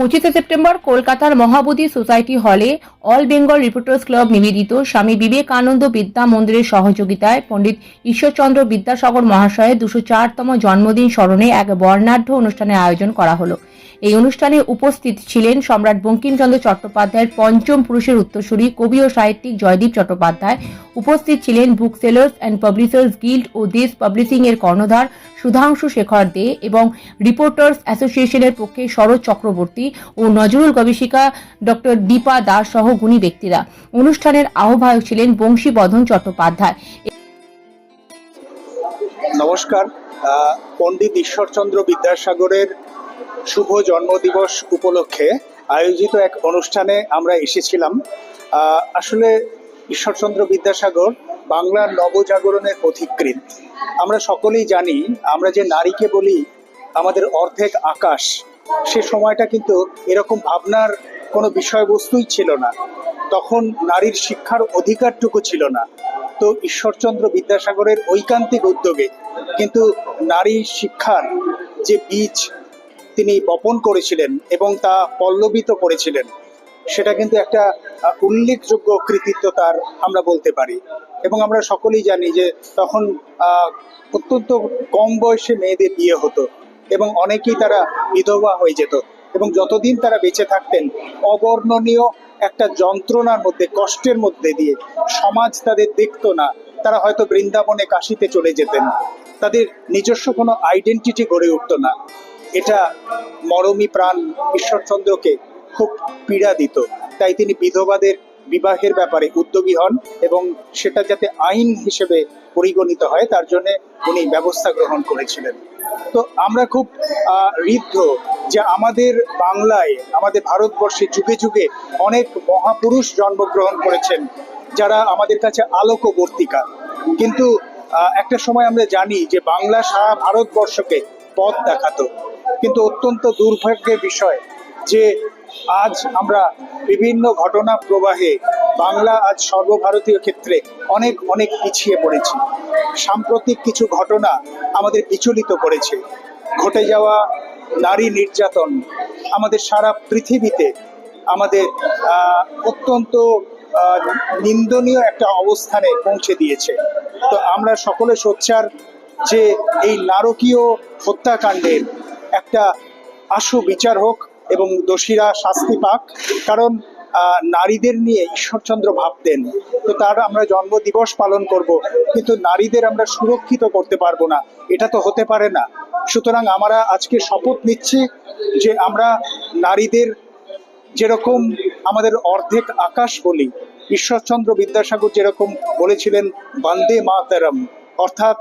পঁচিশে সেপ্টেম্বর কলকাতার মহাবোধি সোসাইটি হলে অল বেঙ্গল রিপোর্টার্স ক্লাব নিবেদিত স্বামী বিবেকানন্দ বিদ্যা মন্দিরের সহযোগিতায় পণ্ডিত ঈশ্বরচন্দ্র বিদ্যাসাগর মহাশয়ের দুশো চারতম জন্মদিন স্মরণে এক বর্ণাঢ্য অনুষ্ঠানের আয়োজন করা হলো। এই অনুষ্ঠানে উপস্থিত ছিলেন সম্রাট বঙ্কিমচন্দ্র চট্টোপাধ্যায়ের পঞ্চম পুরুষের উত্তরসূরি কবি ও সাহিত্যিক জয়দীপ চট্টোপাধ্যায়। উপস্থিত ছিলেন book sellers and publishers guild O Desh publishing এর কর্ণধার সুধাংশু শেখর দে এবং রিপোর্টার্স অ্যাসোসিয়েশনের পক্ষে শরৎ চক্রবর্তী ও নজরুল গবেষিকা ডক্টর দীপা দাস সহ গুণী ব্যক্তিরা। অনুষ্ঠানের আহ্বায়ক ছিলেন বংশীবদন চট্টোপাধ্যায়। নমস্কার পণ্ডিত ঈশ্বরচন্দ্র বিদ্যাসাগরের শুভ জন্মদিবস উপলক্ষে আয়োজিত এক অনুষ্ঠানে আমরা এসেছিলাম। আসলে ঈশ্বরচন্দ্র বিদ্যাসাগর বাংলার নবজাগরণের পথিকৃৎ। আমরা সকলেই জানি, আমরা যে নারীকে বলি, আমাদের অর্ধেক আকাশ, সে সময়টা কিন্তু এরকম ভাবনার কোনো বিষয়বস্তুই ছিল না। তখন নারীর শিক্ষার অধিকারটুকু ছিল না। তো ঈশ্বরচন্দ্র বিদ্যাসাগরের ঐকান্তিক উদ্যোগে কিন্তু নারী শিক্ষার যে বীজ তিনি বপন করেছিলেন এবং তা পল্লবিত করেছিলেন। সেটা কিন্তু একটা উল্লেখযোগ্য কৃতিত্ব তার আমরা বলতে পারি। এবং আমরা সকলেই জানি যে তখন অত্যন্ত কম বয়সে মেয়েদের বিয়ে হতো এবং অনেকেই তারা বিধবা হয়ে যেত এবং যতদিন তারা বেঁচে থাকতেন, অবর্ণনীয় একটা যন্ত্রণার মধ্যে, কষ্টের মধ্যে দিয়ে সমাজ তাদের দেখতো না। তারা হয়তো বৃন্দাবনে কাশিতে চলে যেতেন। তাদের নিজস্ব কোনো আইডেন্টিটি গড়ে উঠতো না। এটা মরমী প্রাণ ঈশ্বরচন্দ্রকে খুব পীড়া দিত। তাই তিনি বিধবাদের বিবাহের ব্যাপারে উদ্যোগী হন এবং সেটা যাতে আইন হিসেবে পরিগণিত হয়, তার জন্য উনি ব্যবস্থা গ্রহণ করেছিলেন। তো আমরা খুব ঋদ্ধ যে আমাদের বাংলায়, আমাদের ভারতবর্ষে যুগে যুগে অনেক মহাপুরুষ জন্মগ্রহণ করেছেন, যারা আমাদের কাছে আলোকবর্তিকা। কিন্তু একটা সময় আমরা জানি যে বাংলা সারা ভারতবর্ষকে পথ দেখাতো। কিন্তু অত্যন্ত দুর্ভাগ্যের বিষয় যে আজ আমরা বিভিন্ন ঘটনা প্রবাহে বাংলা আজ সর্বভারতীয় ক্ষেত্রে অনেক অনেক পিছিয়ে পড়েছি। সাম্প্রতিক কিছু ঘটনা আমাদের বিচলিত করেছে। ঘটে যাওয়া নারী নির্যাতন আমাদের সারা পৃথিবীতে আমাদের অত্যন্ত নিন্দনীয় একটা অবস্থানে পৌঁছে দিয়েছে। তো আমরা সকলে সোচ্চার যে এই নারকীয় হত্যাকাণ্ডের একটা আশু বিচার হোক এবং দোষীরা শাস্তি পাক, কারণ নারীদের নিয়ে ঈশ্বরচন্দ্র ভাবতেন। তো তার আমরা জন্ম দিবস পালন করব, কিন্তু নারীদের আমরা সুরক্ষিত করতে পারব না। এটা তো হতে পারে না। সুতরাং আমরা আজকে শপথ নিচ্ছি যে আমরা নারীদের যেরকম আমাদের অর্ধেক আকাশ বলি, ঈশ্বরচন্দ্র বিদ্যাসাগর যেরকম বলেছিলেন, বন্দে মাতারম। অর্থাৎ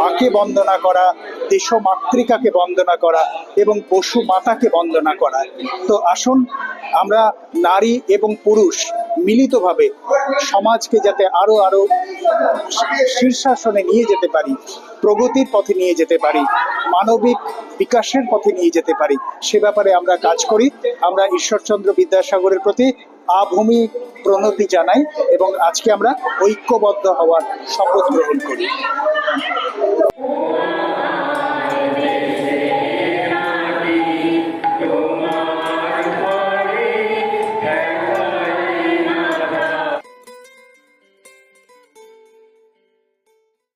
মাকে বন্দনা করা দেশ মাতৃকাকে বন্দনা করা এবং পশু মাতাকে বন্দনা করা। তো আসুন, আমরা নারী এবং পুরুষ মিলিতভাবে সমাজকে যাতে আরও আরও শীর্ষাসনে নিয়ে যেতে পারি, প্রগতির পথে নিয়ে যেতে পারি, মানবিক বিকাশের পথে নিয়ে যেতে পারি, সে ব্যাপারে আমরা কাজ করি। আমরা ঈশ্বরচন্দ্র বিদ্যাসাগরের প্রতি আভূমি প্রণতি জানাই এবং আজকে আমরা ঐক্যবদ্ধ হওয়ার শপথ গ্রহণ করি।